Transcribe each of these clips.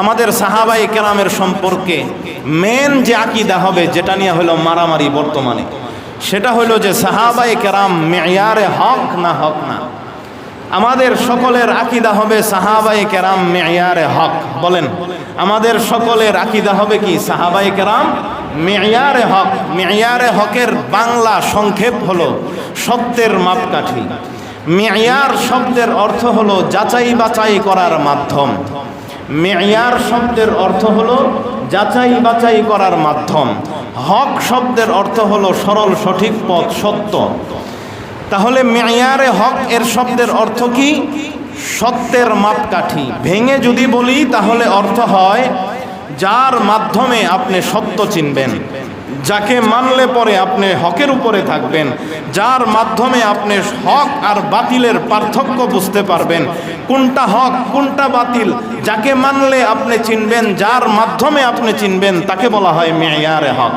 আমাদের সাহাবাই কেরামের সম্পর্কে মেন যে আকিদা হবে, যেটা নিয়ে হলো মারামারি বর্তমানে, সেটা হলো যে সাহাবাই কেরাম মেয়ারে হক না হক না। আমাদের সকলের আকিদা হবে সাহাবাই কেরাম মেয়ারে হক। বলেন, আমাদের সকলের আকিদা হবে কি? সাহাবাই কেরাম মেয়ারে হক। মেয়ারে হকের বাংলা সংক্ষেপ হলো সত্যের মাপকাঠি। মেয়ার শব্দের অর্থ হলো যাচাই বাছাই করার মাধ্যম। মেয়ার শব্দের অর্থ হলো যাচাই বাছাই করার মাধ্যম। হক শব্দের অর্থ হলো সরল, সঠিক পথ, সত্য। তাহলে মেয়ারে হক এর শব্দের অর্থ কি? সত্যের মাপকাঠি। ভেঙে যদি বলি, তাহলে অর্থ হয় যার মাধ্যমে আপনি সত্য চিনবেন। যাকে মানলে পরে আপনি হকের উপরে থাকবেন, যার মাধ্যমে আপনি হক আর বাতিলের পার্থক্য বুঝতে পারবেন। কোনটা হক, কোনটা বাতিল, যাকে মানলে আপনি চিনবেন, যার মাধ্যমে আপনি চিনবেন, তাকে বলা হয় মেয়ারে হক।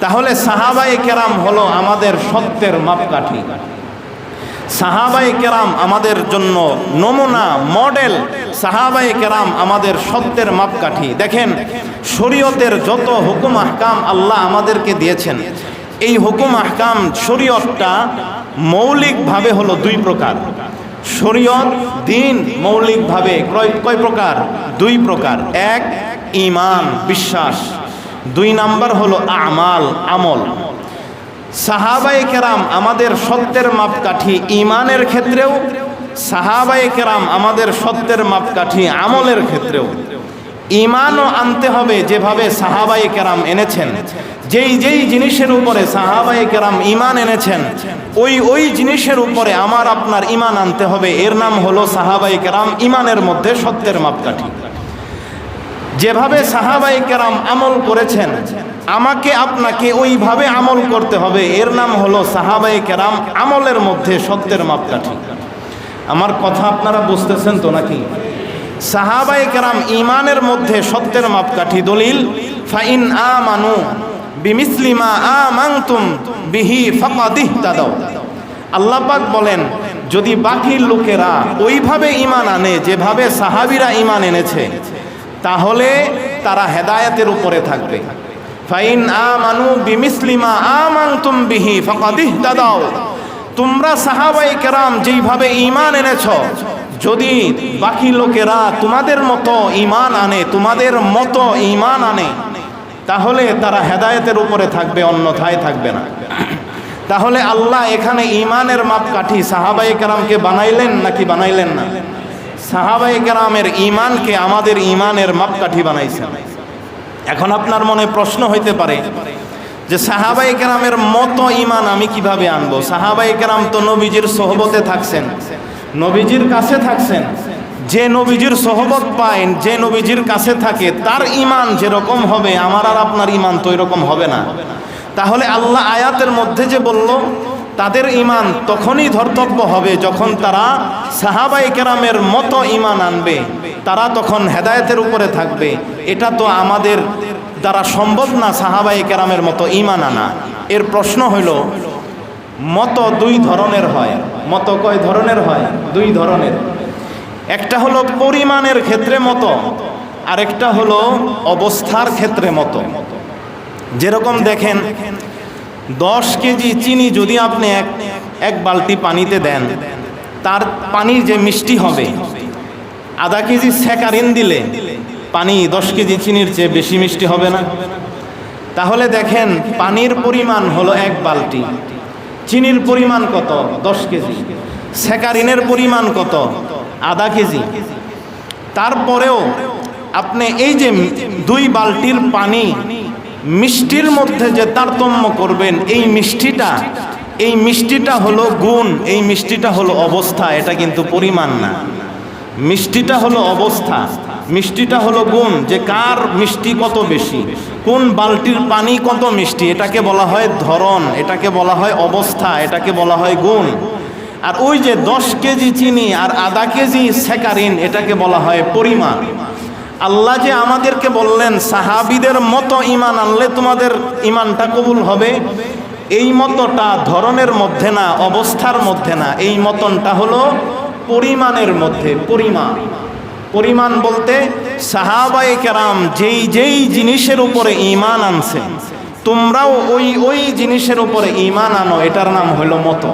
তাহলে সাহাবাই কেরাম হলো আমাদের সত্যের মাপকাঠি। সাহাবাই কেরাম আমাদের জন্য নমুনা, মডেল। সাহাবাই কেরাম আমাদের সত্যের মাপকাঠি। দেখেন, শরীয়তের যত হুকুম, আহকাম আল্লাহ আমাদেরকে দিয়েছেন, এই হুকুম, আহকাম শরীয়তটা মৌলিকভাবে হলো দুই প্রকার। শরীয়ত, দিন মৌলিকভাবে কয় কয় প্রকার? দুই প্রকার। এক ইমান বিশ্বাস। দুই নাম্বার হলো আমাল, আমল। সাহাবাই কেরাম আমাদের সত্যের মাপকাঠি ইমানের ক্ষেত্রেও সাহাবাই কেরাম আমাদের সত্যের মাপকাঠি, আমলের ক্ষেত্রেও। ইমানও আনতে হবে যেভাবে সাহাবাই কেরাম এনেছেন। যেই যেই জিনিসের উপরে সাহাবাই কেরাম ইমান এনেছেন, ওই ওই জিনিসের উপরে আমার আপনার ইমান আনতে হবে। এর নাম হলো সাহাবাই কেরাম ইমানের মধ্যে সত্যের মাপকাঠি। যেভাবে সাহাবাই কেরাম আমল করেছেন আমাকে আপনাকে ওইভাবে আমল করতে হবে। এর নাম হলো সাহাবাই কেরাম, আমলের মধ্যে সত্যের মাপকাঠি আমার কথা আপনারা বুঝতেছেন তো নাকি? সাহাবাই কেরাম ইমানের মধ্যে সত্যের মাপকাঠি দলিল, ফাইন আ মানু বিমিসলিমা আ মাংতুম বিহি ফাকাদিহ দাদাও আল্লাহ পাক বলেন, যদি বাকি লোকেরা ওইভাবে ইমান আনে, যেভাবে সাহাবিরা ইমান এনেছে, তাহলে তারা হেদায়েতের উপরে থাকবে। ফাইন আমানু বিমিসলিমা আমানতুম বিহি ফাকাদিহ দাদাও তোমরা সাহাবাই কেরাম যেইভাবে ঈমান এনেছ, যদি বাকি লোকেরা তোমাদের মতো ঈমান আনে, তোমাদের মতো ঈমান আনে, তাহলে তারা হেদায়েতের উপরে থাকবে, অন্যথায় থাকবে না। তাহলে আল্লাহ এখানে ঈমানের মাপকাঠি সাহাবাই কেরামকে বানাইলেন নাকি বানাইলেন না? সাহাবাই কেরামের ইমানকে আমাদের ইমানের মাপকাঠি বানাইছেন। এখন আপনার মনে প্রশ্ন হইতে পারে যে সাহাবাই কেরামের মতো ইমান আমি কীভাবে আনব? সাহাবাই কেরাম তো নবীজির সহবতে থাকছেন, নবীজির কাছে থাকছেন। যে নবীজির সহবত পায়, যে নবীজির কাছে থাকে, তার ইমান যেরকম হবে, আমার আর আপনার ইমান তো এরকম হবে না। তাহলে আল্লাহ আয়াতের মধ্যে যে বলল তাদের ইমান তখনই ধর্তব্য হবে যখন তারা সাহাবাই কেরামের মতো ইমান আনবে। তারা তখন হেদায়তের উপরে থাকবে। এটা তো আমাদের দ্বারা সম্ভব না সাহাবাই কেরামের মতো ইমান আনা। এর প্রশ্ন হইল, মতো দুই ধরনের হয়। মতো কয় ধরনের হয়? দুই ধরনের। একটা হলো পরিমাণের ক্ষেত্রে মতো, আরেকটা হলো অবস্থার ক্ষেত্রে মতো। যেরকম দেখেন দশ কেজি চিনি যদি আপনি এক এক বালতি পানিতে দেন, তার পানির যে মিষ্টি হবে, আধা কেজি স্যাকারিন দিলে পানি দশ কেজি চিনির চেয়ে বেশি মিষ্টি হবে না। তাহলে দেখেন পানির পরিমাণ হলো এক বালতি, চিনির পরিমাণ কত? দশ কেজি, স্যাকারিনের পরিমাণ কত? আধা কেজি। তারপরেও আপনি এই যে দুই বালতির পানি মিষ্টির মধ্যে যে তারতম্য করবেন, এই মিষ্টিটা এই মিষ্টিটা হলো গুণ, এই মিষ্টিটা হলো অবস্থা, এটা কিন্তু পরিমাণ না। মিষ্টিটা হলো অবস্থা, মিষ্টিটা হলো গুণ, যে কার মিষ্টি কত বেশি, কোন বালতির পানি কত মিষ্টি, এটাকে বলা হয় ধরন, এটাকে বলা হয় অবস্থা, এটাকে বলা হয় গুণ। আর ওই যে দশ কেজি চিনি আর আধা কেজি সেকারিন, এটাকে বলা হয় পরিমাণ। আল্লাহ যে আমাদেরকে বললেন, সাহাবিদের মতো ইমান আনলে তোমাদের ইমানটা কবুল হবে। এই মতটা ধরনের মধ্যে না, অবস্থার মধ্যে না। এই মতনটা হলো পরিমাণের মধ্যে, পরিমাণ। পরিমাণ বলতে সাহাবায়ে কেরাম যেই যেই জিনিসের উপরে ঈমান আনছে, তোমরাও ওই ওই জিনিসের উপরে ঈমান আনো, এটার নাম হলো মতো।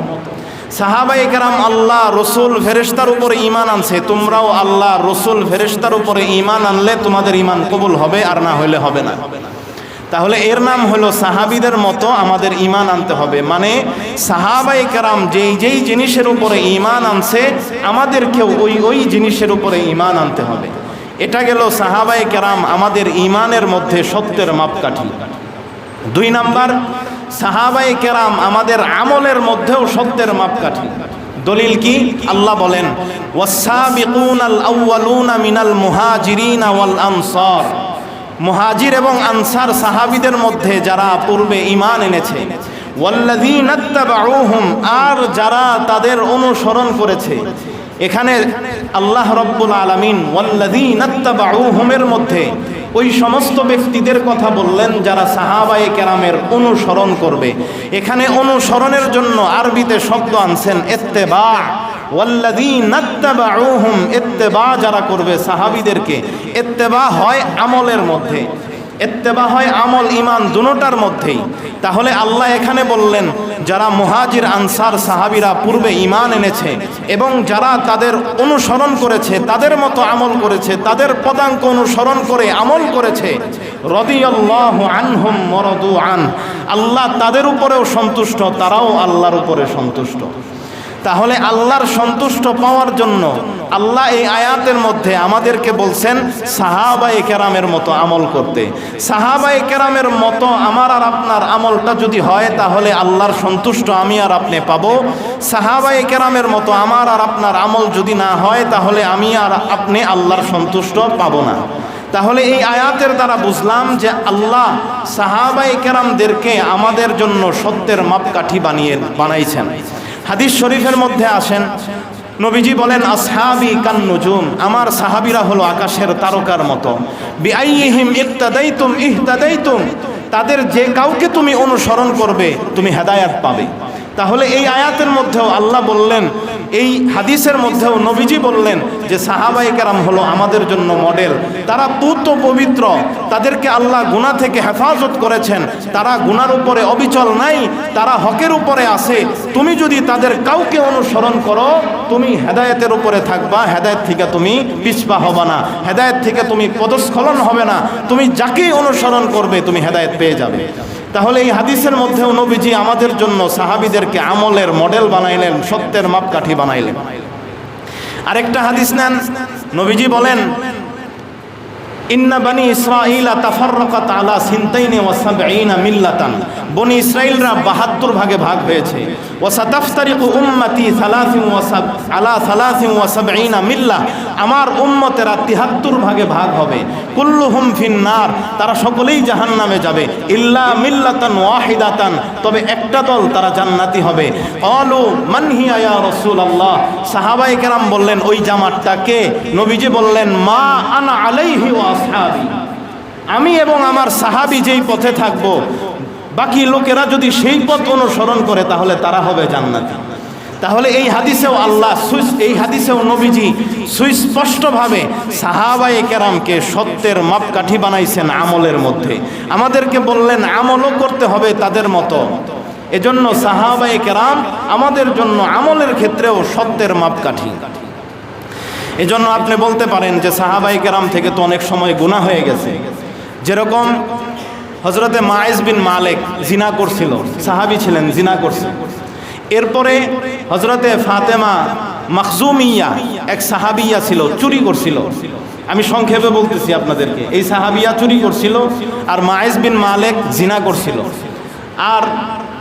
সাহাবাই কেরাম আল্লাহ রসুল ফেরেস্তার উপরে ইমান আনছে। তোমরাও আল্লাহ রসুল ফেরেস্তার উপরে ঈমান আনলে তোমাদের ইমান কবুল হবে, আর না হলে হবে না। তাহলে এর নাম হলো সাহাবিদের মতো আমাদের ঈমান আনতে হবে। মানে সাহাবাই কেরাম যেই যেই জিনিসের উপরে ঈমান আনছে, আমাদেরকেও ওই ওই জিনিসের উপরে ঈমান আনতে হবে। এটা গেল সাহাবাই কেরাম আমাদের ঈমানের মধ্যে সত্যের মাপকাঠি। দুই নাম্বার সাহাবাই কেরাম আমাদের আমলের মধ্যেও সত্যের মাপকাঠি। দলিল কি? আল্লাহ বলেন, ওয়াসাবিকুন আল আউয়ালুনা মিনাল মুহাজিরিন ওয়াল আনসার। মুহাজির এবং আনসার সাহাবিদের মধ্যে যারা পূর্বে ঈমান এনেছে, ওয়াল্লাযীনা ইত্তাবাউহুম, আর যারা তাদের অনুসরণ করেছে, এখানে আল্লাহ রব্বুল আলামিন, ওয়াল্লাযীনা ইত্তাবাউহুমের মধ্যে ওই সমস্ত ব্যক্তিদের কথা বললেন যারা সাহাবায়ে কেরামের অনুসরণ করবে। এখানে অনুসরণের জন্য আরবিতে শব্দ আনছেন এত্তেবা ইত্তেবা যারা করবে সাহাবিদেরকে। এত্তেবা হয় আমলের মধ্যে। এত্তেবা হয় আমল ইমান দুনোটার মধ্যেই। তাহলে আল্লাহ এখানে বললেন, যারা মুহাজির, আনসার, সাহাবিরা পূর্বে ইমান এনেছে এবং যারা তাদের অনুসরণ করেছে, তাদের মতো আমল করেছে, তাদের পদাঙ্ক অনুসরণ করে আমল করেছে আনহুম মরদু আন আল্লাহ তাদের উপরেও সন্তুষ্ট, তারাও আল্লাহর উপরে সন্তুষ্ট। তাহলে আল্লাহর সন্তুষ্ট পাওয়ার জন্য আল্লাহ এই আয়াতের মধ্যে আমাদেরকে বলছেন সাহাবাই কেরামের মতো আমল করতে। সাহাবাই কেরামের মতো আমার আর আপনার আমলটা যদি হয়, তাহলে আল্লাহর সন্তুষ্ট আমি আর আপনি পাবো। সাহাবাই কেরামের মতো আমার আর আপনার আমল যদি না হয়, তাহলে আমি আর আপনি আল্লাহর সন্তুষ্ট পাবো না। তাহলে এই আয়াতের দ্বারা বুঝলাম যে আল্লাহ সাহাবাই কেরামদেরকে আমাদের জন্য সত্যের মাপকাঠি বানিয়ে, বানাইছেন। হাদিস শরীফের মধ্যে আসেন, নবীজি বলেন, আসহাবি কান্নুজুম আমার সাহাবিরা হলো আকাশের তারকার মতো। তাদের যে কাউকে তুমি অনুসরণ করবে, তুমি হেদায়াত পাবে। তাহলে এই আয়াতের মধ্যেও আল্লাহ বললেন, এই হাদিসের মধ্যেও নবীজি বললেন যে সাহাবাই কেরাম হলো আমাদের জন্য মডেল। তারা পুত পবিত্র, তাদেরকে আল্লাহ গুণা থেকে হেফাজত করেছেন। তারা গুনার উপরে অবিচল নাই, তারা হকের উপরে আছে। তুমি যদি তাদের কাউকে অনুসরণ করো, তুমি হেদায়েতের উপরে থাকবা, হেদায়েত থেকে তুমি পিছপা হবা না। হেদায়েত থেকে তুমি পদস্খলন হবে না। তুমি যাকেই অনুসরণ করবে, তুমি হেদায়েত পেয়ে যাবে। তাহলে এই হাদিসের মধ্যেও নবীজি আমাদের জন্য সাহাবিদেরকে আমলের মডেল বানাইলেন, সত্যের মাপকাঠি বানাইলেন। আরেকটা হাদিস নেন, নবীজি বলেন আলা বনি ইসরাইলরা 72 ভাগে ভাগ হয়েছে। উম্মতি 30 ওয়া সাব, আলা 30 ওয়া সাবঈনা মিল্লাহ আমার 73 ভাগে ভাগ হবে। তারা সকলেই জাহান্নামে যাবে। ইল্লা মিল্লাতান ওয়াহিদাতান, তবে একটা দল তারা জান্নাতি হবে। ক্বালু কেরাম বললেন, ওই জামাতটা কে? নবীজি বললেন, মা আনা আলাইহি ওয়া আসহাবি আমি এবং আমার সাহাবি যেই পথে থাকব, বাকি লোকেরা যদি সেই পথ অনুসরণ করে, তাহলে তারা হবে জান্নাতি। তাহলে এই হাদিসেও আল্লাহ এই হাদিসেও নবীজি সুস্পষ্টভাবে সাহাবায়ে কেরামকে সত্যের মাপকাঠি বানাইছেন আমলের মধ্যে। আমাদেরকে বললেন, আমলও করতে হবে তাদের মতো। এজন্য সাহাবায়ে কেরাম আমাদের জন্য আমলের ক্ষেত্রেও সত্যের মাপকাঠি। এজন্য আপনি বলতে পারেন যে সাহাবাই কেরাম থেকে তো অনেক সময় গুণা হয়ে গেছে। যেরকম হজরতে মায়েজ বিন মালেক জিনা করছিল, সাহাবি ছিলেন, জিনা করছে। এরপরে হজরতে ফাতেমা মখজুমিয়া এক সাহাবিয়া ছিল, চুরি করছিল। আমি সংক্ষেপে বলতেছি আপনাদেরকে, এই সাহাবিয়া চুরি করছিল আর মায়েজ বিন মালেক জিনা করছিল। আর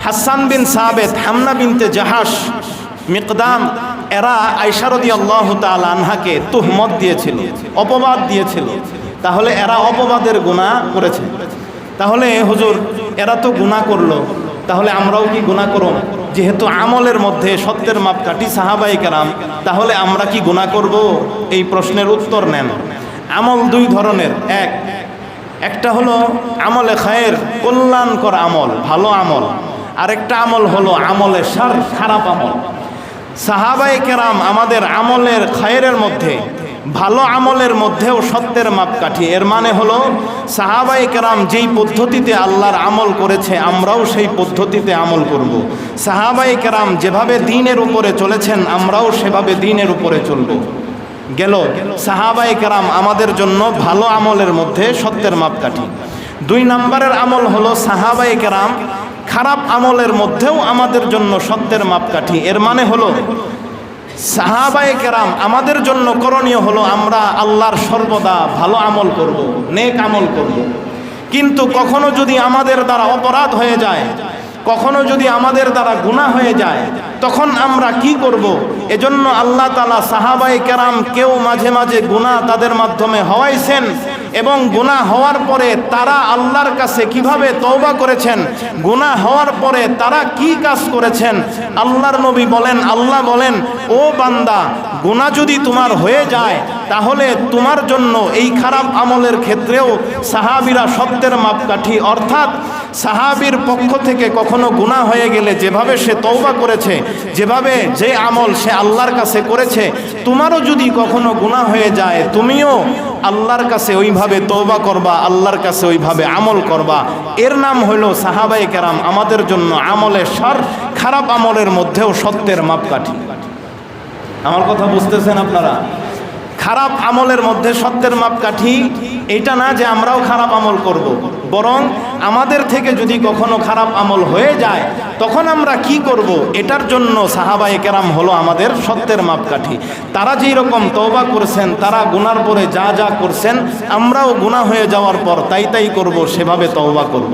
হাসান বিন সাবেদ হামনা বিনতে জাহাস মিকদাম এরা আইসারদি আল্লাহ আনহাকে তুহমত দিয়েছিল, অপবাদ দিয়েছিল। তাহলে এরা অপবাদের গুণা করেছে। তাহলে হুজুর, এরা তো গুণা করল। তাহলে আমরাও কি গুণা করব? যেহেতু আমলের মধ্যে সত্যের মাপকাঠি সাহাবাই কারাম তাহলে আমরা কি গুণা করব? এই প্রশ্নের উত্তর নেন। আমল দুই ধরনের। এক, একটা হলো আমলে খায়ের কল্যাণকর আমল, ভালো আমল। আরেকটা আমল হলো আমলে সার খারাপ আমল। সাহাবাই কেরাম আমাদের আমলের খায়ের মধ্যে, ভালো আমলের মধ্যেও সত্যের মাপকাঠি এর মানে হলো সাহাবাই কেরাম যেই পদ্ধতিতে আল্লাহর আমল করেছে, আমরাও সেই পদ্ধতিতে আমল করব। সাহাবাই কেরাম যেভাবে দিনের উপরে চলেছেন, আমরাও সেভাবে দিনের উপরে চলব। গেল সাহাবাই কেরাম আমাদের জন্য ভালো আমলের মধ্যে সত্যের মাপকাঠি দুই নম্বরের আমল হলো সাহাবাই কেরাম খারাপ আমলের মধ্যেও আমাদের জন্য সত্যের মাপকাঠি। এর মানে হলো, সাহাবায়ে কেরাম আমাদের জন্য করণীয় হলো আমরা আল্লাহর সর্বদা ভালো আমল করব, নেক আমল করব। কিন্তু কখনো যদি আমাদের দ্বারা অপরাধ হয়ে যায়, কখনো যদি আমাদের দ্বারা গুণা হয়ে যায় তখন আমরা কি করব? এজন্য আল্লাহ তালা সাহাবাই কেরাম কেউ মাঝে মাঝে গুণা তাদের মাধ্যমে হওয়াইছেন এবং গুণা হওয়ার পরে তারা আল্লাহর কাছে কীভাবে তওবা করেছেন? গুণা হওয়ার পরে তারা কি কাজ করেছেন? আল্লাহর নবী বলেন, আল্লাহ বলেন, ও বান্দা গুণা যদি তোমার হয়ে যায়, তাহলে তোমার জন্য এই খারাপ আমলের ক্ষেত্রেও সাহাবিরা সত্যের মাপকাঠি। অর্থাৎ সাহাবির পক্ষ থেকে কখনো গুণা হয়ে গেলে যেভাবে সে তওবা করেছে যেভাবে যে আমল সে আল্লাহর কাছে করেছে, তোমারও যদি কখনো গুণা হয়ে যায়, তুমিও আল্লাহর কাছে ওইভাবে তৌবা করবা, আল্লাহর কাছে ওইভাবে আমল করবা। এর নাম হলো সাহাবাই কেরাম, আমাদের জন্য আমলে সার খারাপ আমলের মধ্যেও সত্যের মাপকাঠি। আমার কথা বুঝতেছেন আপনারা? খারাপ আমলের মধ্যে সত্যের মাপকাঠি, এটা না যে আমরাও খারাপ আমল করব। বরং আমাদের থেকে যদি কখনো খারাপ আমল হয়ে যায়, তখন আমরা কি করব এটার জন্য সাহাবা কেরাম হলো আমাদের সত্যের মাপকাঠি তারা যেই রকম তওবা করছেন, তারা গুনার পরে যা যা করছেন, আমরাও গুণা হয়ে যাওয়ার পর তাই তাই করব, সেভাবে তওবা করব।